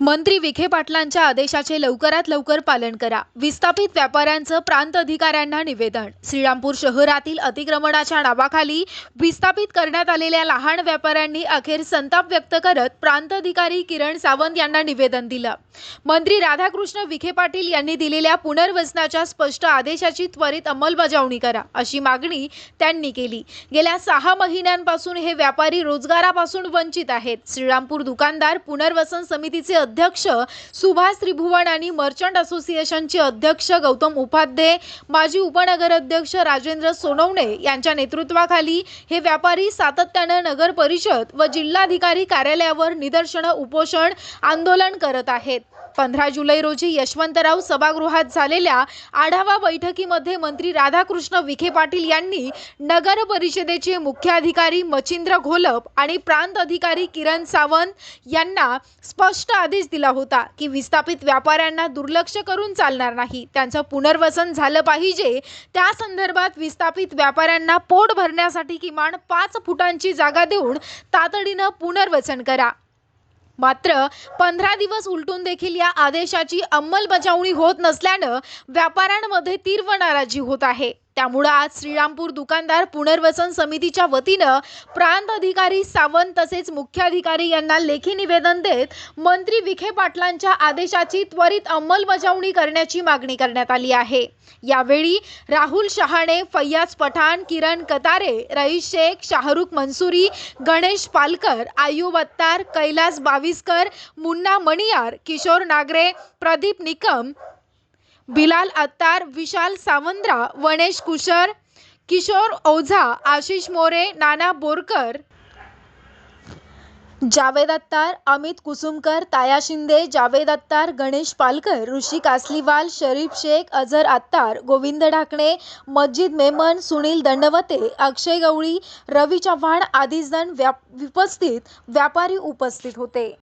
मंत्री विखे पाटलांच्या आदेशाचे लवकरात लवकर पालन करा. विस्थापित व्यापाऱ्यांचं प्रांत अधिकाऱ्यांना निवेदन. श्रीरामपूर शहरातील अतिक्रमणाच्या नावाखाली विस्थापित करण्यात आलेल्या लहान व्यापाऱ्यांनी अखेर संताप व्यक्त करत प्रांत अधिकारी किरण सावंत यांना निवेदन दिलं. मंत्री राधाकृष्ण विखे पाटील यांनी दिलेल्या पुनर्वसनाच्या स्पष्ट आदेशाची त्वरित अंमलबजावणी करा अशी मागणी त्यांनी केली. गेल्या सहा महिन्यांपासून हे व्यापारी रोजगारापासून वंचित आहेत. श्रीरामपूर दुकानदार पुनर्वसन समितीचे अध्यक्ष सुभाष त्रिभुवन आणि मर्चंट असोसिएशनचे अध्यक्ष गौतम उपाध्ये माजी उपनगर अध्यक्ष राजेंद्र सोनवणे यांच्या नेतृत्वाखाली हे व्यापारी सातत्यानं नगर परिषद व जिल्हाधिकारी कार्यालयावर निदर्शनं उपोषण आंदोलन करत आहेत. पंधरा जुलै रोजी यशवंतराव सभागृहात झालेल्या आढावा बैठकीमध्ये मंत्री राधाकृष्ण विखे पाटील यांनी नगर परिषदेचे मुख्याधिकारी मचिंद्र घोलप आणि प्रांत अधिकारी किरण सावंत यांना स्पष्ट आदेश दिला होता की विस्थापित व्यापाऱ्यांना दुर्लक्ष करून चालणार नाही. त्यांचं पुनर्वसन झालं पाहिजे. त्या संदर्भात विस्थापित व्यापाऱ्यांना पोट भरण्यासाठी किमान पाच फुटांची जागा देऊन तातडीनं पुनर्वसन करा. मात्र पंधरा दिवस उलटून देखील या आदेशाची अंमलबजावणी होत नसल्यानं व्यापाऱ्यांमध्ये तीव्र नाराजी होत आहे. त्यामुळं आज श्रीरामपूर दुकानदार पुनर्वसन समितीच्या वतीनं प्रांत अधिकारी सावंत तसेच मुख्याधिकारी यांना लेखी निवेदन देत मंत्री विखे पाटलांच्या आदेशाची त्वरित अंमलबजावणी करण्याची मागणी करण्यात आली आहे. यावेळी राहुल शहाणे फैयाज पठाण किरण कतारे रईस शेख शाहरुख मनसुरी गणेश पालकर आयुब अत्तार कैलास बाविस्कर मुन्ना मणियार किशोर नागरे प्रदीप निकम बिलाल अत्तार विशाल सावंद्रा वनेश कुशर किशोर ओझा आशिष मोरे नाना बोरकर. जावेद अत्तार अमित कुसुमकर ताया शिंदे जावेद अत्तार गणेश पालकर ऋषी कासलीवाल शरीफ शेख अझर अत्तार गोविंद ढाकणे मस्जिद मेमन सुनील दंडवते अक्षय गवळी रवी चव्हाण आदी जण व्याप उपस्थित व्यापारी उपस्थित होते.